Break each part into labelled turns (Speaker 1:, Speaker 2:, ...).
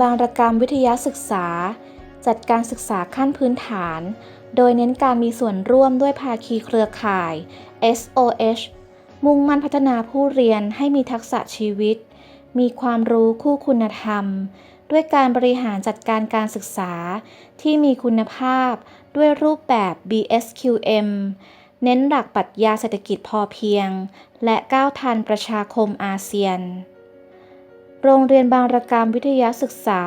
Speaker 1: บางระกรรมวิทยาศึกษา จัดการศึกษาขั้นพื้นฐาน โดยเน้นการมีส่วนร่วมด้วยภาคีเครือข่าย SOH มุ่งมั่นพัฒนาผู้เรียนให้มีทักษะชีวิต มีความรู้คู่คุณธรรม ด้วยการบริหารจัดการการศึกษา ที่มีคุณภาพด้วยรูปแบบ BSQM เน้นหลักปรัชญาเศรษฐกิจพอเพียง และก้าวทันประชาคมอาเซียน โรงเรียนบางระกรรมวิทยาศึกษา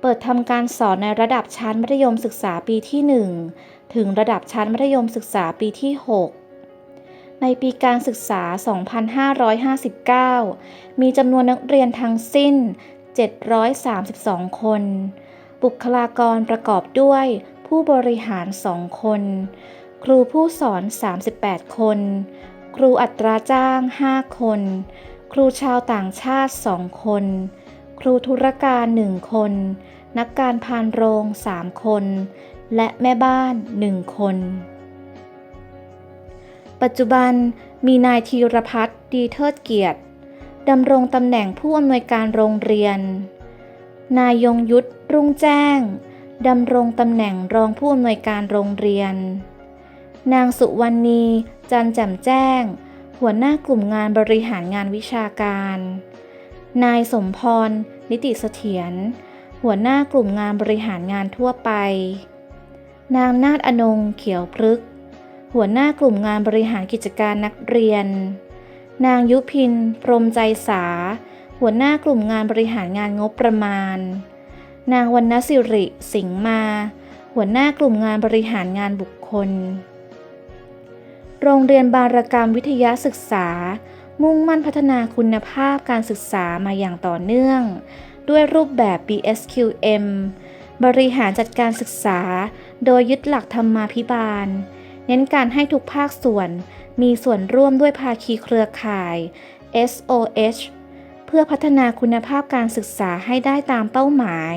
Speaker 1: เปิดทำการสอนในระดับชั้นมัธยมศึกษาปีที่ 1 ถึงระดับชั้นมัธยมศึกษาปีที่ 6 ในปีการศึกษา 2559 มีจำนวนนักเรียนทั้งสิ้น 732 คน บุคลากรประกอบด้วยผู้บริหาร 2 คน ครูผู้สอน 38 คน ครูอัตราจ้าง 5 คน ครูชาวต่างชาติ2คน ครูธุรการ1คน นักการพานโรง3คน และแม่บ้าน1คน ปัจจุบันมีนายธีรพัฒน์ดีเทิดเกียรติดำรงตำแหน่งผู้อำนวยการโรงเรียน นายยงยุทธรุ่งแจ้งดำรงตำแหน่งรองผู้อำนวยการโรงเรียน นางสุวรรณี จันแจ่มแจ้ง หัวหน้ากลุ่มงานบริหารงานวิชาการ นายสมพร นิติเสถียร หัวหน้ากลุ่มงานบริหารงานทั่วไป นางนาฏอนงเขียวพฤกษ์หัวหน้ากลุ่มงานบริหารกิจการนักเรียน นางยุพิน พรมใจสา หัวหน้ากลุ่มงานบริหารงานงบประมาณ นางวรรณสิริ สิงห์มา หัวหน้ากลุ่มงานบริหารงานบุคคล โรงเรียนบารกรรมวิทยาศึกษา มุ่งมั่นพัฒนาคุณภาพการศึกษามาอย่างต่อเนื่อง ด้วยรูปแบบ BSQM บริหารจัดการศึกษา โดยยึดหลักธรรมาภิบาล เน้นการให้ทุกภาคส่วน มีส่วนร่วมด้วยภาคีเครือข่าย SOH เพื่อพัฒนาคุณภาพการศึกษาให้ได้ตามเป้าหมาย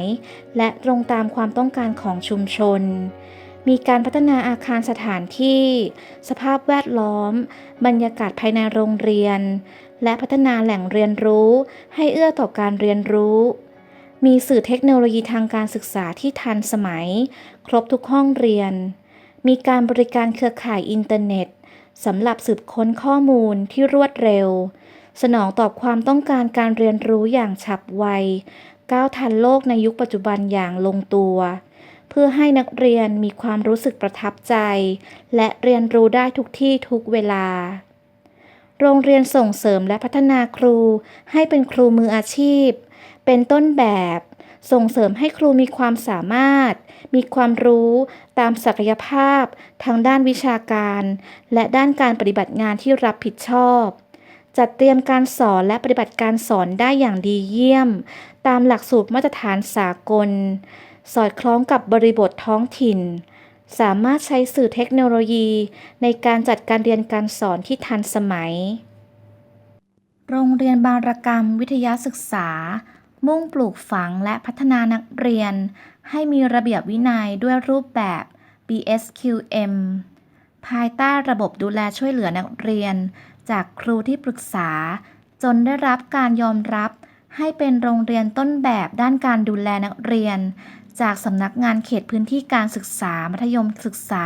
Speaker 1: และตรงตามความต้องการของชุมชน มีการพัฒนาอาคารสถานที่ สภาพแวดล้อม บรรยากาศภายในโรงเรียน และพัฒนาแหล่งเรียนรู้ให้เอื้อต่อการเรียนรู้ มีสื่อเทคโนโลยีทางการศึกษาที่ทันสมัย ครบทุกห้องเรียน มีการบริการเครือข่ายอินเทอร์เน็ตสำหรับสืบค้นข้อมูลที่รวดเร็ว สนองตอบความต้องการการเรียนรู้อย่างฉับไวก้าวทันโลกในยุคปัจจุบันอย่างลงตัว เพื่อให้นักเรียนมีความรู้สึกประทับใจ และเรียนรู้ได้ทุกที่ทุกเวลา โรงเรียนส่งเสริมและพัฒนาครู ให้เป็นครูมืออาชีพ เป็นต้นแบบ ส่งเสริมให้ครูมีความสามารถ มีความรู้ตามศักยภาพ ทางด้านวิชาการ และด้านการปฏิบัติงานที่รับผิดชอบจัดเตรียมการสอนและปฏิบัติการสอนได้อย่างดีเยี่ยม ตามหลักสูตรมาตรฐานสากล สอดคล้องกับบริบทท้องถิ่น สามารถใช้สื่อเทคโนโลยีในการจัดการเรียนการสอนที่ทันสมัย โรงเรียนบางระกรรมวิทยาศึกษา มุ่งปลูกฝังและพัฒนานักเรียน ให้มีระเบียบวินัยด้วยรูปแบบ BSQM ภายใต้ระบบดูแลช่วยเหลือนักเรียน จากครูที่ปรึกษา จนได้รับการยอมรับให้เป็นโรงเรียนต้นแบบด้านการดูแลนักเรียน จากสำนักงานเขตพื้นที่การศึกษา มัธยมศึกษา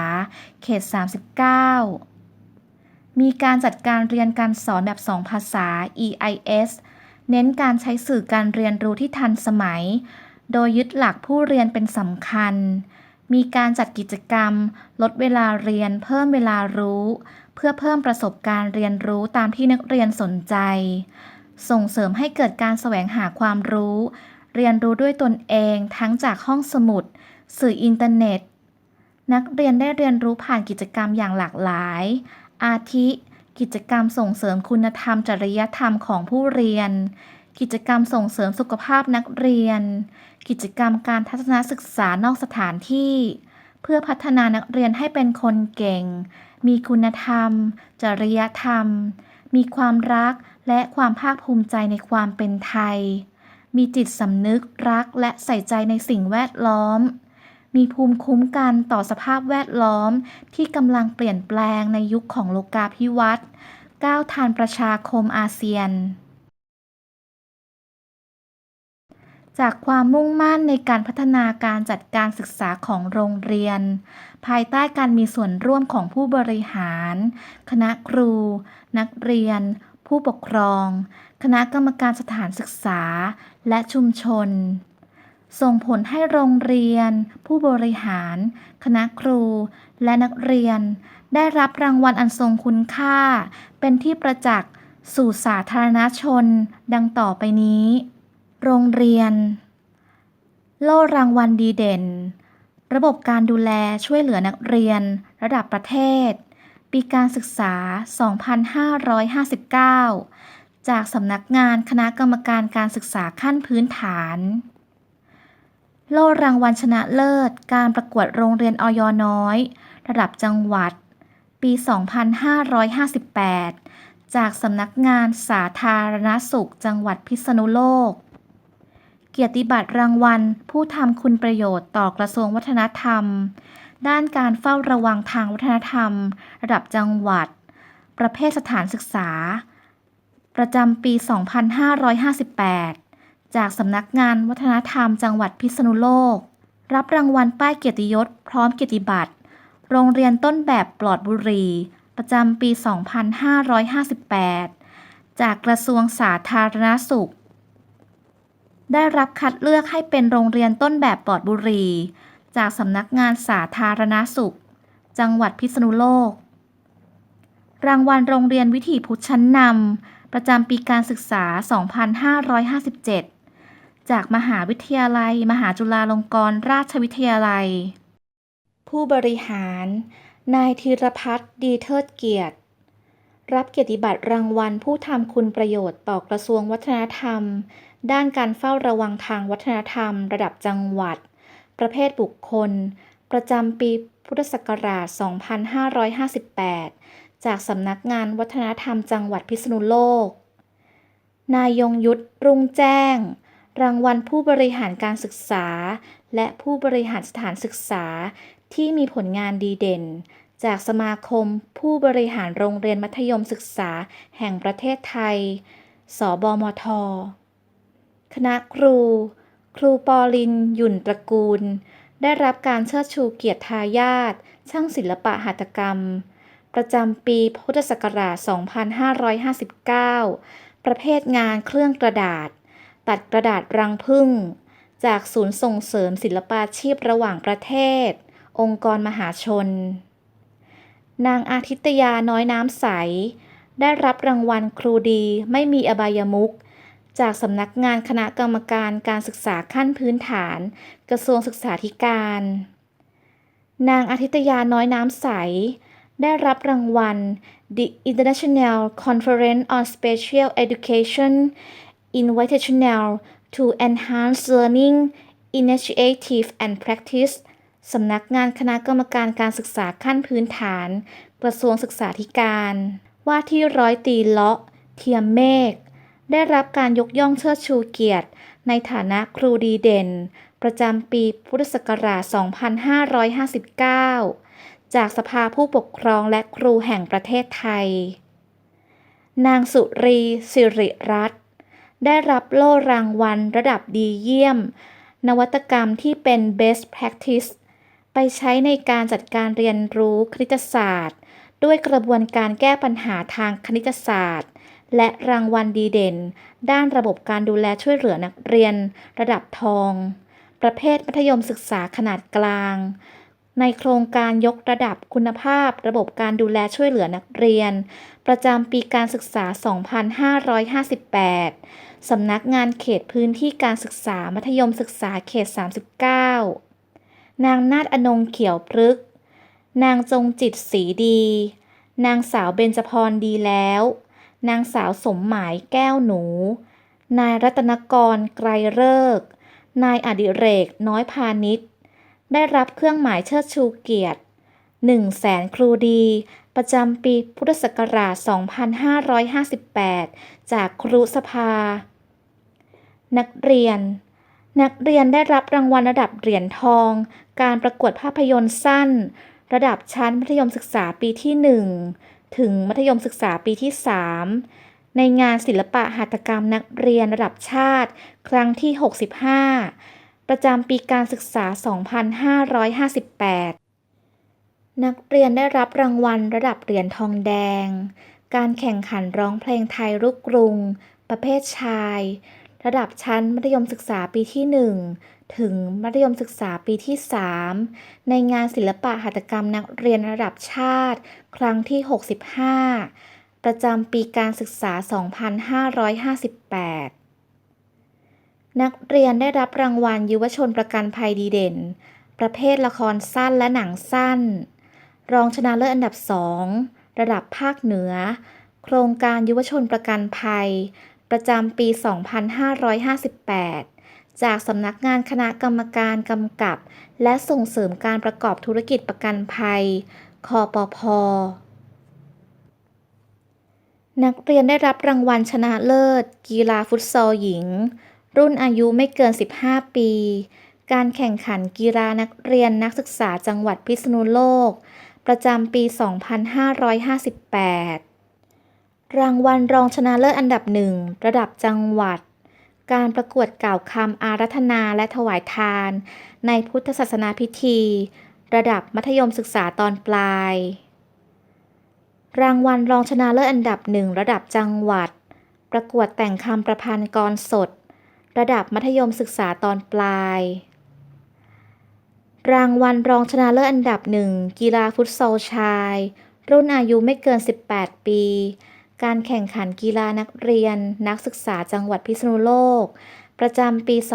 Speaker 1: เขต 39 มีการจัดการเรียนการสอนแบบ 2 ภาษา EIS เน้นการใช้สื่อการเรียนรู้ที่ทันสมัย โดยยึดหลักผู้เรียนเป็นสำคัญ มีการจัดกิจกรรม ลดเวลาเรียน เพิ่มเวลารู้ เพื่อเพิ่มประสบการณ์เรียนรู้ตามที่นักเรียนสนใจ ส่งเสริมให้เกิดการแสวงหาความรู้ เรียนรู้ด้วยตนเองทั้งจากห้องสมุด สื่ออินเทอร์เน็ต นักเรียนได้เรียนรู้ผ่านกิจกรรมอย่างหลากหลาย อาทิ กิจกรรมส่งเสริมคุณธรรม จริยธรรมของผู้เรียน กิจกรรมส่งเสริมสุขภาพนักเรียน กิจกรรมการทัศนศึกษานอกสถานที่ เพื่อพัฒนานักเรียนให้เป็นคนเก่ง มีคุณธรรม จริยธรรม มีความรักและความภาคภูมิใจในความเป็นไทย มีจิตสำนึกรักและใส่ใจในสิ่งแวดล้อม มีภูมิคุ้มกันต่อสภาพแวดล้อมที่กำลังเปลี่ยนแปลงในยุคของโลกาภิวัตน์ก้าวทันประชาคมอาเซียน จากความมุ่งมั่นในการพัฒนาการจัดการศึกษาของโรงเรียน ภายใต้การมีส่วนร่วมของผู้บริหาร คณะครู นักเรียน ผู้ปกครอง คณะกรรมการสถานศึกษา และชุมชน ส่งผลให้โรงเรียน ผู้บริหาร คณะครู และนักเรียน ได้รับรางวัลอันทรงคุณค่า เป็นที่ประจักษ์สู่สาธารณชน ดังต่อไปนี้ โรงเรียน โล่รางวัลดีเด่น ระบบการดูแลช่วยเหลือนักเรียน ระดับประเทศ ปีการศึกษา 2559 จากสำนักงานคณะกรรมการการศึกษาขั้นพื้นฐาน โล่รางวัลชนะเลิศ การประกวดโรงเรียนออยน้อย ระดับจังหวัด ปี 2558 จากสำนักงานสาธารณสุขจังหวัดพิษณุโลก เกียรติบัตรรางวัลผู้ทำคุณประโยชน์ต่อกระทรวงวัฒนธรรม ด้านการเฝ้าระวังทางวัฒนธรรม ระดับจังหวัด ประเภทสถานศึกษา ประจำปี 2558 จากสำนักงานวัฒนธรรมจังหวัดพิษณุโลก รับรางวัลป้ายเกียรติยศพร้อมเกียรติบัตร โรงเรียนต้นแบบปลอดบุหรี ประจำปี 2558 จากกระทรวงสาธารณสุข ได้รับคัดเลือกให้เป็นโรงเรียนต้นแบบปลอดบุหรี จากสำนักงานสาธารณสุข จังหวัดพิษณุโลก รางวัลโรงเรียนวิถีพุทธชั้นนำประจำปีการศึกษา 2557 จากมหาวิทยาลัย มหาจุฬาลงกรณราชวิทยาลัย ผู้บริหาร นายธีรพัฒน์ดีเทิดเกียรติ รับเกียรติบัตรรางวัลผู้ทำคุณประโยชน์ต่อกระทรวงวัฒนธรรม ด้านการเฝ้าระวังทางวัฒนธรรม ระดับจังหวัด ประเภทบุคคล ประจำปีพุทธศักราช 2558 จากสำนักงานวัฒนธรรมจังหวัดพิษณุโลก นายยงยุทธรุ่งแจ้ง รางวัลผู้บริหารการศึกษา และผู้บริหารสถานศึกษาที่มีผลงานดีเด่น จากสมาคมผู้บริหารโรงเรียนมัธยมศึกษาแห่งประเทศไทย สบมท คณะครู ครูปอลิน หยุ่นตระกูล ได้รับการเชิดชูเกียรติทายาทช่างศิลปะหัตถกรรม ประจำปีพุทธศักราช 2559 ประเภทงานเครื่องกระดาษ ตัดกระดาษรังผึ้งจากศูนย์ส่งเสริมศิลปาชีพระหว่างประเทศ องค์กรมหาชน นางอาทิตยาน้อยน้ำใส ได้รับรางวัลครูดีไม่มีอบายมุข จากสำนักงานคณะกรรมการการศึกษาขั้นพื้นฐาน กระทรวงศึกษาธิการ นางอาทิตยาน้อยน้ำใส ได้รับรางวัล The International Conference on Special Education Invitational to Enhance Learning Initiative and Practice สำนักงานคณะกรรมการการศึกษาขั้นพื้นฐาน กระทรวงศึกษาธิการ ว่าที่ร้อยตีเลาะ เทียมเมฆ ได้รับการยกย่องเชิดชูเกียรติ ในฐานะครูดีเด่น ประจำปีพุทธศักราช 2559 จากสภาผู้ปกครองและครูแห่งประเทศไทย นางสุรีสิริรัตน์ได้รับโล่รางวัลระดับดีเยี่ยม นวัตกรรมที่เป็น best practice ไปใช้ในการจัดการเรียนรู้คณิตศาสตร์ ด้วยกระบวนการแก้ปัญหาทางคณิตศาสตร์ และรางวัลดีเด่น ด้านระบบการดูแลช่วยเหลือนักเรียน ระดับทอง ประเภทมัธยมศึกษาขนาดกลาง ในโครงการยกระดับคุณภาพ ระบบการดูแลช่วยเหลือนักเรียน ประจำปีการศึกษา 2558 สำนักงานเขตพื้นที่การศึกษามัธยมศึกษาเขต 39 นางนาฏอนงเขียวพฤกนางจงจิตสีดี นางสาวเบญจพรดีแล้ว นางสาวสมหมายแก้วหนู นายรัตนกรไกรเลิก นายอดิเรกน้อยพาณิชย์ ได้รับเครื่องหมายเชิดชูเกียรติ1แสนครูดี ประจำปีพุทธศักราช 2558 จากครุสภา นักเรียน นักเรียนได้รับรางวัลระดับเหรียญทอง การประกวดภาพยนตร์สั้น ระดับชั้นมัธยมศึกษาปีที่ 1 ถึงมัธยมศึกษาปีที่ 3 ในงานศิลปะหัตถกรรมนักเรียนระดับชาติ ครั้งที่ 65 ประจำปีการศึกษา 2558 นักเรียนได้รับรางวัลระดับเหรียญทองแดง การแข่งขันร้องเพลงไทยลูกกรุง ประเภทชาย ระดับชั้นมัธยมศึกษาปีที่ 1 ถึงมัธยมศึกษาปีที่ 3 ในงานศิลปะหัตถกรรมนักเรียนระดับชาติ ครั้งที่ 65 ประจำปีการศึกษา 2558 นักเรียนได้รับรางวัลยุวชนประกันภัยดีเด่น ประเภทละครสั้นและหนังสั้น รองชนะเลิศอันดับ 2 ระดับภาคเหนือ โครงการยุวชนประกันภัย ประจำปี 2558 จากสำนักงานคณะกรรมการกำกับ และส่งเสริมการประกอบธุรกิจประกันภัยคอปพ นักเรียนได้รับรางวัลชนะเลิศ กีฬาฟุตซอลหญิง รุ่นอายุไม่เกิน 15 ปี การแข่งขันกีฬานักเรียนนักศึกษาจังหวัดพิษณุโลก ประจำปี 2558 รางวัลรองชนะเลิศอันดับหนึ่งระดับจังหวัด การประกวดกล่าวคำอารัธนาและถวายทาน ในพุทธศาสนาพิธี ระดับมัธยมศึกษาตอนปลาย รางวัลรองชนะเลิศอันดับหนึ่งระดับจังหวัด ประกวดแต่งคำประพันธ์กรสด ระดับมัธยมศึกษาตอนปลาย รางวัลรองชนะเลิศอันดับหนึ่งกีฬาฟุตซอลชาย รุ่นอายุไม่เกิน 18 ปี การแข่งขันกีฬานักเรียน นักศึกษาจังหวัดพิษณุโลก ประจำปี 2558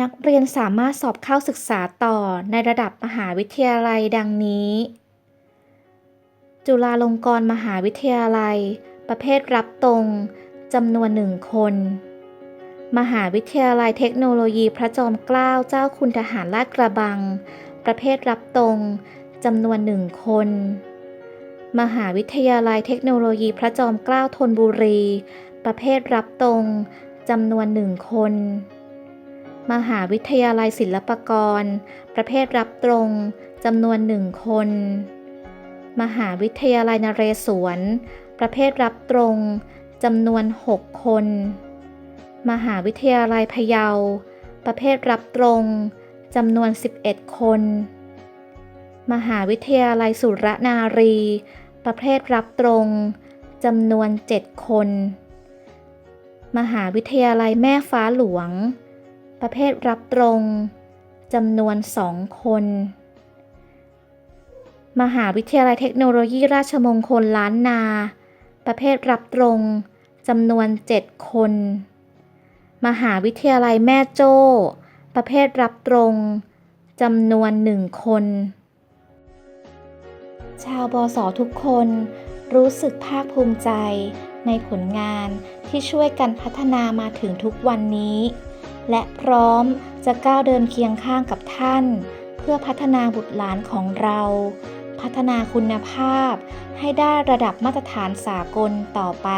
Speaker 1: นักเรียนสามารถสอบเข้าศึกษาต่อในระดับมหาวิทยาลัยดังนี้ จุฬาลงกรณ์มหาวิทยาลัย ประเภทรับตรงจำนวนหนึ่งคน มหาวิทยาลัยเทคโนโลยีพระจอมเกล้าเจ้าคุณทหารลาดกระบัง ประเภทรับตรงจำนวนหนึ่งคน มหาวิทยาลัยเทคโนโลยีพระจอมเกล้าธนบุรี ประเภทรับตรงจำนวนหนึ่งคน มหาวิทยาลัยศิลปากร ประเภทรับตรงจำนวนหนึ่งคน มหาวิทยาลัยนเรศวร ประเภทรับตรงจำนวน 6 คน มหาวิทยาลัยพะเยา ประเภทรับตรงจำนวน 11 คน มหาวิทยาลัยสุรนารี ประเภทรับตรงจำนวน 7 คน มหาวิทยาลัยแม่ฟ้าหลวง ประเภทรับตรงจำนวน 2 คน มหาวิทยาลัยเทคโนโลยีราชมงคลล้านนา ประเภทรับตรงจำนวน 7 คน มหาวิทยาลัยแม่โจ้ ประเภทรับตรงจำนวนหนึ่งคน ชาวบสทุกคนรู้สึกภาคภูมิใจ ในผลงานที่ช่วยกันพัฒนามาถึงทุกวันนี้ และพร้อมจะก้าวเดินเคียงข้างกับท่าน เพื่อพัฒนาบุตรหลานของเรา พัฒนาคุณภาพให้ได้ระดับมาตรฐานสากลต่อไป